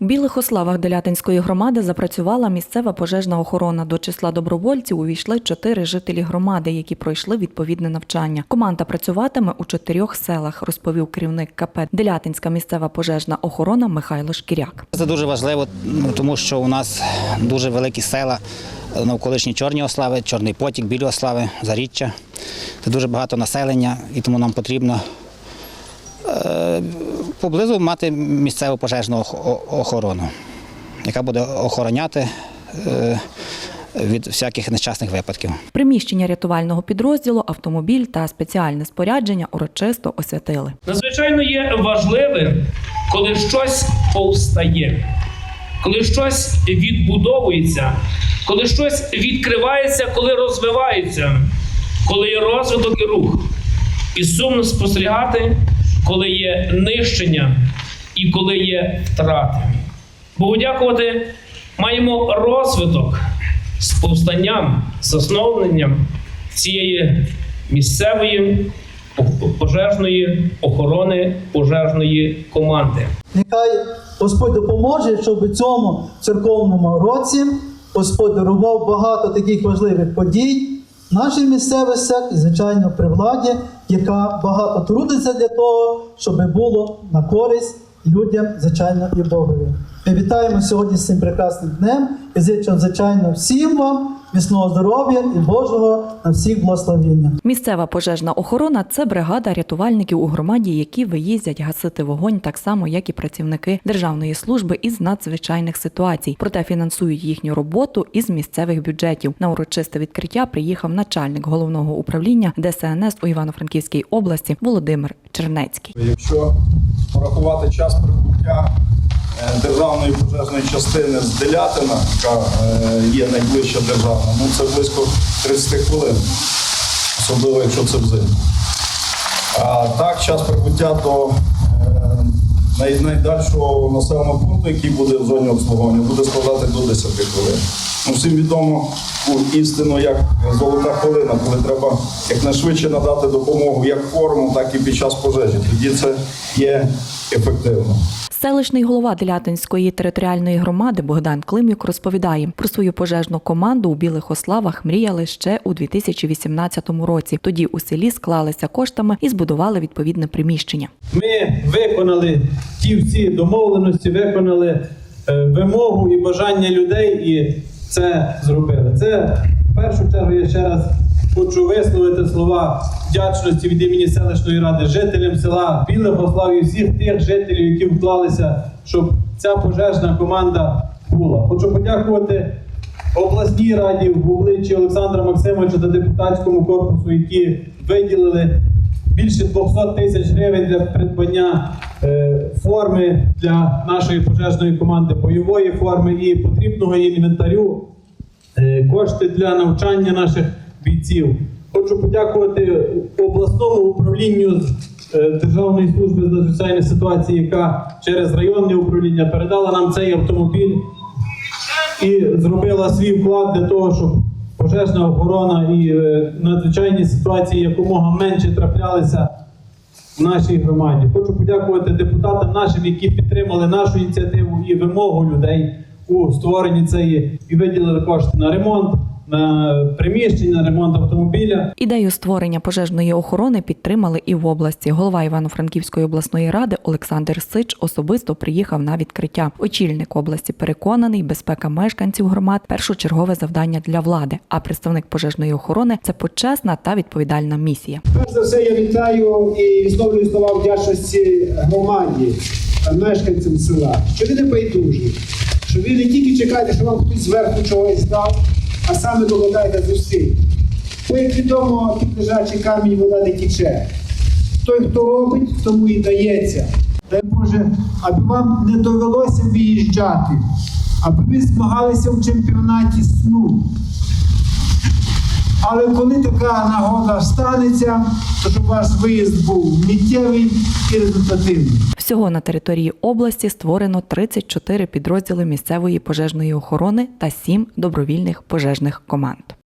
У Білих Ославах Делятинської громади запрацювала місцева пожежна охорона. До числа добровольців увійшли чотири жителі громади, які пройшли відповідне навчання. Команда працюватиме у чотирьох селах, розповів керівник КП Делятинська місцева пожежна охорона Михайло Шкіряк. Це дуже важливо, тому що у нас дуже великі села, навколишні Чорні Ослави, Чорний Потік, Білі Ослави, Заріччя. Це дуже багато населення, і тому нам потрібно е, поблизу мати місцеву пожежну охорону, яка буде охороняти е, від всяких нещасних випадків. Приміщення рятувального підрозділу, автомобіль та спеціальне спорядження урочисто освятили. Надзвичайно є важливим, коли щось повстає, коли щось відбудовується, коли щось відкривається, коли розвивається, коли є розвиток і рух. І сумно спостерігати, коли є нищення і коли є втрати. Богу дякувати, маємо розвиток з повстанням, з оновленням цієї місцевої пожежної охорони пожежної команди. Нехай Господь допоможе, щоб у цьому церковному році Господь дарував багато таких важливих подій в нашій місцевості і, звичайно, при владі, яка багато трудиться для того, щоб було на користь людям, звичайно, і Богові. Ми вітаємо сьогодні з цим прекрасним днем і звичайно, всім вам міцного здоров'я і Божого на всіх благословення. Місцева пожежна охорона це бригада рятувальників у громаді, які виїздять гасити вогонь так само, як і працівники державної служби із надзвичайних ситуацій. Проте фінансують їхню роботу із місцевих бюджетів. На урочисте відкриття приїхав начальник головного управління ДСНС у Івано-Франківській області Володимир Чернецький. Якщо порахувати час прибуття державної пожежної частини з Делятина, яка е, є найближча державна, ну це близько 30 хвилин, особливо якщо це взимку. А так, час прибуття до е, найдальшого населеного пункту, який буде в зоні обслуговування, буде складати до 10 хвилин. Ну, всім відомо істину, як золота хвилина, коли треба якнайшвидше надати допомогу як форму, так і під час пожежі. Тоді це є ефективно. Селищний голова Делятинської територіальної громади Богдан Климюк розповідає про свою пожежну команду у Білих Ославах мріяли ще у 2018 році. Тоді у селі склалися коштами і збудували відповідне приміщення. Ми виконали ті всі домовленості, виконали е, вимогу і бажання людей, і це зробили. Це в першу чергу я ще раз хочу висловити слова вдячності від імені селищної ради жителям села Ослав і всіх тих жителів, які вклалися, щоб ця пожежна команда була. Хочу подякувати обласній раді в обличчі Олександра Максимовича та депутатському корпусу, які виділили більше 200 тисяч гривень для придбання е, форми для нашої пожежної команди, бойової форми і потрібного інвентарю, е, кошти для навчання наших бійців. Хочу подякувати обласному управлінню е, Державної служби з надзвичайних ситуацій, яка через районне управління передала нам цей автомобіль і зробила свій вклад для того, щоб пожежна охорона і е, надзвичайні ситуації якомога менше траплялися в нашій громаді. Хочу подякувати депутатам нашим, які підтримали нашу ініціативу і вимогу людей у створенні цієї і виділили кошти на ремонт, на приміщення, ремонт автомобіля. Ідею створення пожежної охорони підтримали і в області. Голова Івано-Франківської обласної ради Олександр Сич особисто приїхав на відкриття. Очільник області переконаний, безпека мешканців громад першочергове завдання для влади. А представник пожежної охорони це почесна та відповідальна місія. Перш за все, я вітаю і висловлюю слова вдячності громаді, мешканцям села, що ви не байдужі, що ви не тільки чекаєте, що вам хтось зверху чогось дав, а саме докладаєте зусиль. Бо, відомо, під лежачий камінь вода не тіче. Той, хто робить, тому і дається. Дай Боже, аби вам не довелося виїжджати, аби ви змагалися в чемпіонаті сну. Але коли така нагода станеться, то щоб ваш виїзд був миттєвий і результативний. Всього на території області створено 34 підрозділи місцевої пожежної охорони та 7 добровільних пожежних команд.